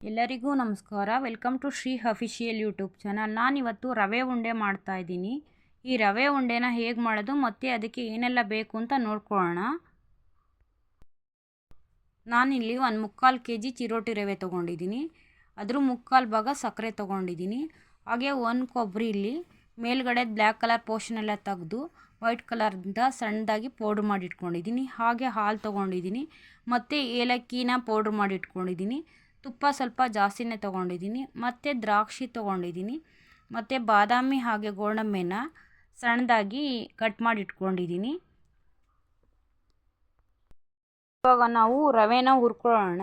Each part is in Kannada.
ಎಲ್ಲರಿಗೂ ನಮಸ್ಕಾರ. Welcome to Shri official YouTube channel. ನಾನಿವತ್ತು ರವೆ ಉಂಡೆ ಮಾಡ್ತಾ ಇದ್ದೀನಿ. ಈ ರವೆ ಉಂಡೆನ ಹೇಗೆ ಮಾಡೋದು, ಮತ್ತು ಅದಕ್ಕೆ ಏನೆಲ್ಲ ಬೇಕು ಅಂತ ನೋಡ್ಕೊಳ್ಳೋಣ. ನಾನಿಲ್ಲಿ ಒಂದು ಮುಕ್ಕಾಲು ಕೆ ಜಿ ಚಿರೋಟಿ ರವೆ ತೊಗೊಂಡಿದ್ದೀನಿ. ಅದ್ರ ಮುಕ್ಕಾಲು ಭಾಗ ಸಕ್ಕರೆ ತೊಗೊಂಡಿದ್ದೀನಿ. ಹಾಗೆ ಒಂದು ಕೊಬ್ಬರಿ ಇಲ್ಲಿ ಮೇಲ್ಗಡೆ ಬ್ಲ್ಯಾಕ್ ಕಲರ್ ಪೋರ್ಷನ್ ಎಲ್ಲ ತೆಗೆದು ವೈಟ್ ಕಲರ್ದಿಂದ ಸಣ್ಣದಾಗಿ ಪೌಡ್ರ್ ಮಾಡಿ ಇಟ್ಕೊಂಡಿದ್ದೀನಿ ಹಾಗೆ ಹಾಲು ತೊಗೊಂಡಿದ್ದೀನಿ. ಮತ್ತು ಏಲಕ್ಕಿನ ಪೌಡ್ರ್ ಮಾಡಿ ಇಟ್ಕೊಂಡಿದ್ದೀನಿ ತುಪ್ಪ ಸ್ವಲ್ಪ ಜಾಸ್ತಿನೇ ತೊಗೊಂಡಿದ್ದೀನಿ, ಮತ್ತು ದ್ರಾಕ್ಷಿ ತೊಗೊಂಡಿದ್ದೀನಿ, ಮತ್ತು ಬಾದಾಮಿ ಹಾಗೆ ಗೋಡಂಬೆನ ಸಣ್ಣದಾಗಿ ಕಟ್ ಮಾಡಿ ಇಟ್ಕೊಂಡಿದ್ದೀನಿ ಇವಾಗ ನಾವು ರವೆನ ಹುರ್ಕೊಳ್ಳೋಣ.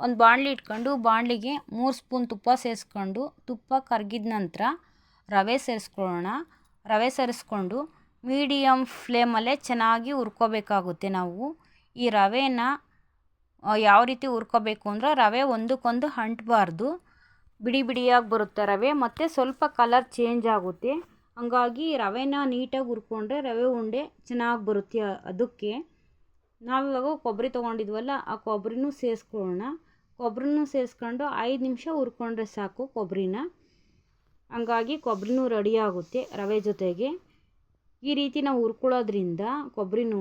ಒಂದು ಬಾಣಲಿ ಇಟ್ಕೊಂಡು ಬಾಣಲಿಗೆ ಮೂರು ಸ್ಪೂನ್ ತುಪ್ಪ ಸೇರಿಸ್ಕೊಂಡು, ತುಪ್ಪ ಕರಗಿದ ನಂತರ ರವೆ ಸೇರಿಸ್ಕೊಳ್ಳೋಣ. ರವೆ ಸೇರಿಸ್ಕೊಂಡು ಮೀಡಿಯಮ್ ಫ್ಲೇಮಲ್ಲೇ ಚೆನ್ನಾಗಿ ಹುರ್ಕೋಬೇಕಾಗುತ್ತೆ ನಾವು. ಈ ರವೆನ ಯಾವ ರೀತಿ ಹುರ್ಕೋಬೇಕು ಅಂದರೆ ರವೆ ಒಂದಕ್ಕೊಂದು ಅಂಟಬಾರ್ದು. ಬಿಡಿ ಬಿಡಿಯಾಗಿ ಬರುತ್ತೆ ರವೆ, ಮತ್ತು ಸ್ವಲ್ಪ ಕಲರ್ ಚೇಂಜ್ ಆಗುತ್ತೆ. ಹಂಗಾಗಿ ರವೆನ ನೀಟಾಗಿ ಹುರ್ಕೊಂಡ್ರೆ ರವೆ ಉಂಡೆ ಚೆನ್ನಾಗಿ ಬರುತ್ತೆ ಅದಕ್ಕೆ. ನಾವಿವಾಗ ಕೊಬ್ಬರಿ ತೊಗೊಂಡಿದ್ವಲ್ಲ, ಆ ಕೊಬ್ಬರಿನೂ ಸೇರಿಸ್ಕೊಳ್ಳೋಣ. ಕೊಬ್ಬರಿನೂ ಸೇರಿಸ್ಕೊಂಡು ಐದು ನಿಮಿಷ ಹುರ್ಕೊಂಡ್ರೆ ಸಾಕು ಕೊಬ್ಬರಿನ. ಹಂಗಾಗಿ ಕೊಬ್ಬರಿನೂ ರೆಡಿ ಆಗುತ್ತೆ ರವೆ ಜೊತೆಗೆ. ಈ ರೀತಿ ನಾವು ಹುರ್ಕೊಳ್ಳೋದ್ರಿಂದ ಕೊಬ್ಬರಿನೂ,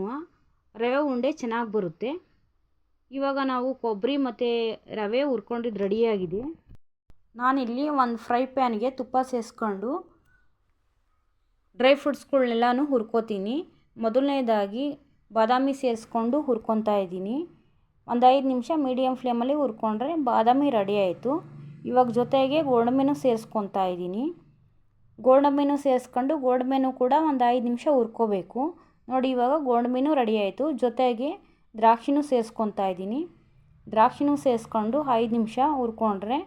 ರವೆ ಉಂಡೆ ಚೆನ್ನಾಗಿ ಬರುತ್ತೆ. ಇವಾಗ ನಾವು ಕೊಬ್ಬರಿ ಮತ್ತು ರವೆ ಹುರ್ಕೊಂಡಿದ್ದು ರೆಡಿಯಾಗಿದೆ ನಾನಿಲ್ಲಿ ಒಂದು ಫ್ರೈ ಪ್ಯಾನ್ಗೆ ತುಪ್ಪ ಸೇರಿಸ್ಕೊಂಡು ಡ್ರೈ ಫ್ರೂಟ್ಸ್ಗಳ್ನೆಲ್ಲನೂ ಹುರ್ಕೋತೀನಿ. ಮೊದಲನೇದಾಗಿ ಬಾದಾಮಿ ಸೇರಿಸ್ಕೊಂಡು ಹುರ್ಕೊತಾ ಇದ್ದೀನಿ. ಒಂದು ಐದು ನಿಮಿಷ ಮೀಡಿಯಮ್ ಫ್ಲೇಮಲ್ಲಿ ಹುರ್ಕೊಂಡ್ರೆ ಬಾದಾಮಿ ರೆಡಿ ಆಯಿತು. ಇವಾಗ ಜೊತೆಗೆ ಗೋಡಂಬಿನೂ ಸೇರಿಸ್ಕೊತಾ ಇದ್ದೀನಿ. ಗೋಡಂಬಿನೂ ಸೇರಿಸ್ಕೊಂಡು ಗೋಡಂಬಿನೂ ಕೂಡ ಒಂದು ಐದು ನಿಮಿಷ ಹುರ್ಕೋಬೇಕು. ನೋಡಿ ಇವಾಗ ಗೋಡಂಬಿನೂ ರೆಡಿ ಆಯಿತು. ಜೊತೆಗೆ ದ್ರಾಕ್ಷಿನೂ ಸೇರಿಸ್ಕೊತಾ ಇದ್ದೀನಿ. ದ್ರಾಕ್ಷಿನೂ ಸೇರಿಸ್ಕೊಂಡು ಐದು ನಿಮಿಷ ಹುರ್ಕೊಂಡ್ರೆ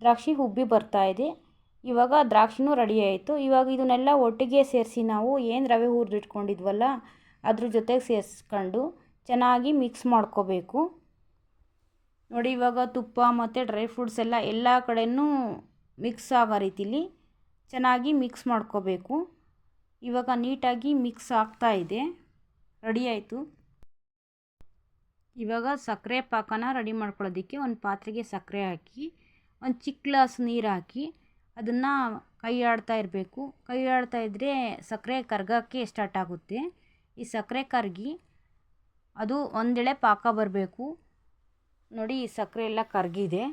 ದ್ರಾಕ್ಷಿ ಉಬ್ಬಿ ಇದೆ. ಇವಾಗ ದ್ರಾಕ್ಷಿನೂ ರೆಡಿ ಆಯಿತು. ಇವಾಗ ಇದನ್ನೆಲ್ಲ ಒಟ್ಟಿಗೆ ಸೇರಿಸಿ ನಾವು ಏನು ರವೆ ಹುರಿದಿಟ್ಕೊಂಡಿದ್ವಲ್ಲ ಅದ್ರ ಜೊತೆಗೆ ಸೇರಿಸ್ಕೊಂಡು ಚೆನ್ನಾಗಿ ಮಿಕ್ಸ್ ಮಾಡ್ಕೋಬೇಕು. ನೋಡಿ ಇವಾಗ ತುಪ್ಪ ಮತ್ತು ಡ್ರೈ ಫ್ರೂಟ್ಸ್ ಎಲ್ಲ ಎಲ್ಲ ಕಡೆಯೂ ಮಿಕ್ಸ್ ಆಗೋ ರೀತಿಲಿ ಚೆನ್ನಾಗಿ ಮಿಕ್ಸ್ ಮಾಡ್ಕೋಬೇಕು. ಇವಾಗ ನೀಟಾಗಿ ಮಿಕ್ಸ್ ಆಗ್ತಾ ಇದೆ. ರೆಡಿ ಆಯಿತು. ಇವಾಗ ಸಕ್ಕರೆ ಪಾಕನ ರೆಡಿ ಮಾಡ್ಕೊಳ್ಳೋದಕ್ಕೆ ಒಂದು ಪಾತ್ರೆಗೆ ಸಕ್ಕರೆ ಹಾಕಿ, ಒಂದು ಚಿಕ್ಕ ಗ್ಲಾಸ್ ನೀರು ಹಾಕಿ ಅದನ್ನು ಕೈ ಆಡ್ತಾ ಇರಬೇಕು. ಕೈ ಆಡ್ತಾ ಇದ್ದರೆ ಸಕ್ಕರೆ ಕರ್ಗೋಕ್ಕೆ ಸ್ಟಾರ್ಟ್ ಆಗುತ್ತೆ. ಈ ಸಕ್ಕರೆ ಕರಗಿ ಅದು ಒಂದೆಳೆ ಪಾಕ ಬರಬೇಕು. ನೋಡಿ ಈ ಸಕ್ಕರೆ ಎಲ್ಲ ಕರಗಿದೆ.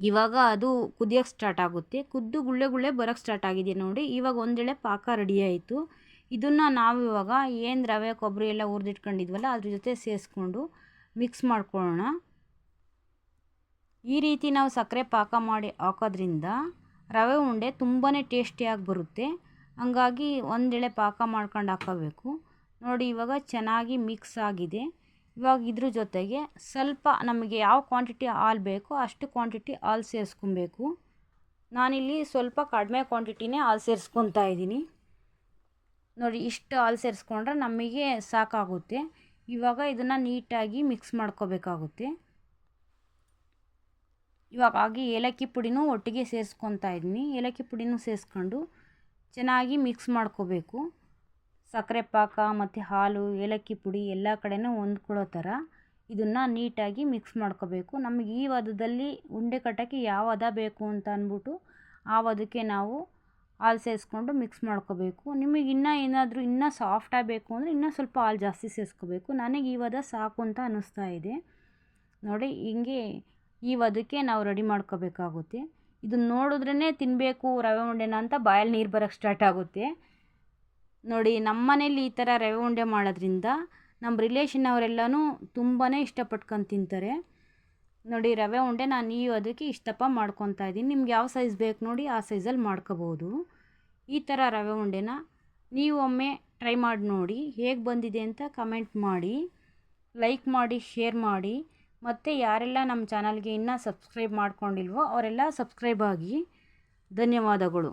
ಇವಾಗ ಅದು ಕುದಿಯೋಕ್ಕೆ ಸ್ಟಾರ್ಟ್ ಆಗುತ್ತೆ. ಕುದ್ದು ಗುಳ್ಳೆ ಗುಳ್ಳೆ ಬರೋಕ್ಕೆ ಸ್ಟಾರ್ಟ್ ಆಗಿದೆ ನೋಡಿ. ಇವಾಗ ಒಂದೆಳೆ ಪಾಕ ರೆಡಿ ಆಯಿತು. ಇದನ್ನು ನಾವು ಇವಾಗ ಏನು ರವೆ ಕೊಬ್ಬರಿ ಎಲ್ಲ ಹುರಿದಿಟ್ಕೊಂಡಿದ್ವಲ್ಲ, ಅದ್ರ ಜೊತೆ ಸೇರಿಸ್ಕೊಂಡು ಮಿಕ್ಸ್ ಮಾಡ್ಕೊಳ್ಳೋಣ. ಈ ರೀತಿ ನಾವು ಸಕ್ಕರೆ ಪಾಕ ಮಾಡಿ ಹಾಕೋದ್ರಿಂದ ರವೆ ಉಂಡೆ ತುಂಬಾ ಟೇಸ್ಟಿಯಾಗಿ ಬರುತ್ತೆ. ಹಂಗಾಗಿ ಒಂದೆಳೆ ಪಾಕ ಮಾಡ್ಕೊಂಡು ಹಾಕೋಬೇಕು. ನೋಡಿ, ಇವಾಗ ಚೆನ್ನಾಗಿ ಮಿಕ್ಸ್ ಆಗಿದೆ. ಇವಾಗ ಇದ್ರ ಜೊತೆಗೆ ಸ್ವಲ್ಪ ನಮಗೆ ಯಾವ ಕ್ವಾಂಟಿಟಿ ಹಾಲು ಬೇಕೋ ಅಷ್ಟು ಕ್ವಾಂಟಿಟಿ ಹಾಲು ಸೇರಿಸ್ಕೊಬೇಕು. ನಾನಿಲ್ಲಿ ಸ್ವಲ್ಪ ಕಡಿಮೆ ಕ್ವಾಂಟಿಟಿನೇ ಹಾಲು ಸೇರಿಸ್ಕೊತಾ ಇದ್ದೀನಿ. ನೋಡಿ, ಇಷ್ಟು ಹಾಲು ಸೇರಿಸ್ಕೊಂಡ್ರೆ ನಮಗೆ ಸಾಕಾಗುತ್ತೆ. ಇವಾಗ ಇದನ್ನು ನೀಟಾಗಿ ಮಿಕ್ಸ್ ಮಾಡ್ಕೋಬೇಕಾಗುತ್ತೆ. ಇವಾಗ ಆಗಿ ಏಲಕ್ಕಿ ಪುಡಿನೂ ಒಟ್ಟಿಗೆ ಸೇರಿಸ್ಕೊತಾ ಇದ್ದೀನಿ. ಏಲಕ್ಕಿ ಪುಡಿನೂ ಸೇರಿಸ್ಕೊಂಡು ಚೆನ್ನಾಗಿ ಮಿಕ್ಸ್ ಮಾಡ್ಕೋಬೇಕು. ಸಕ್ಕರೆ ಪಾಕ ಮತ್ತು ಹಾಲು, ಏಲಕ್ಕಿ ಪುಡಿ ಎಲ್ಲ ಕಡೆನೂ ಹೊಂದ್ಕೊಳ್ಳೋ ಥರ ಇದನ್ನು ನೀಟಾಗಿ ಮಿಕ್ಸ್ ಮಾಡ್ಕೋಬೇಕು. ನಮಗೆ ಈ ವಧದಲ್ಲಿ ಉಂಡೆ ಕಟ್ಟೋಕ್ಕೆ ಯಾವ ಹದ ಬೇಕು ಅಂತ ಅಂದ್ಬಿಟ್ಟು ಆ ವದಕ್ಕೆ ನಾವು ಹಾಲು ಸೇರಿಸ್ಕೊಂಡು ಮಿಕ್ಸ್ ಮಾಡ್ಕೋಬೇಕು. ನಿಮಗೆ ಇನ್ನೂ ಏನಾದರೂ ಇನ್ನೂ ಸಾಫ್ಟಾಗಿ ಬೇಕು ಅಂದರೆ ಇನ್ನೂ ಸ್ವಲ್ಪ ಹಾಲು ಜಾಸ್ತಿ ಸೇರಿಸ್ಕೋಬೇಕು ನನಗೆ ಈ ವದ ಸಾಕು ಅಂತ ಅನ್ನಿಸ್ತಾ ಇದೆ. ನೋಡಿ, ಹಿಂಗೆ ಈ ವದಕ್ಕೆ ನಾವು ರೆಡಿ ಮಾಡ್ಕೋಬೇಕಾಗುತ್ತೆ. ಇದನ್ನು ನೋಡಿದ್ರೇ ತಿನ್ನಬೇಕು ರವೆ ಉಂಡೆನ ಅಂತ ಬಾಯಲ್ಲಿ ನೀರು ಬರೋಕ್ಕೆ ಸ್ಟಾರ್ಟ್ ಆಗುತ್ತೆ. ನೋಡಿ, ನಮ್ಮ ಮನೇಲಿ ಈ ಥರ ರವೆ ಉಂಡೆ ಮಾಡೋದ್ರಿಂದ ನಮ್ಮ ರಿಲೇಷನ್ ಅವರೆಲ್ಲನೂ ತುಂಬಾ ಇಷ್ಟಪಟ್ಕೊಂಡು ತಿಂತಾರೆ. ನೋಡಿ ರವೆ ಉಂಡೆ ನಾನು ನೀವು ಅದಕ್ಕೆ ಇಷ್ಟಪ್ಪ ಮಾಡ್ಕೊತಾ ಇದ್ದೀನಿ. ನಿಮ್ಗೆ ಯಾವ ಸೈಜ್ ಬೇಕು ನೋಡಿ ಆ ಸೈಜಲ್ಲಿ ಮಾಡ್ಕೋಬೋದು. ಈ ಥರ ರವೆ ಉಂಡೆನ ನೀವು ಒಮ್ಮೆ ಟ್ರೈ ಮಾಡಿ ನೋಡಿ ಹೇಗೆ ಬಂದಿದೆ ಅಂತ ಕಮೆಂಟ್ ಮಾಡಿ ಲೈಕ್ ಮಾಡಿ ಶೇರ್ ಮಾಡಿ. ಮತ್ತು ಯಾರೆಲ್ಲ ನಮ್ಮ ಚಾನಲ್ಗೆ ಇನ್ನೂ ಸಬ್ಸ್ಕ್ರೈಬ್ ಮಾಡ್ಕೊಂಡಿಲ್ವೋ ಅವರೆಲ್ಲ ಸಬ್ಸ್ಕ್ರೈಬ್ ಆಗಿ. ಧನ್ಯವಾದಗಳು.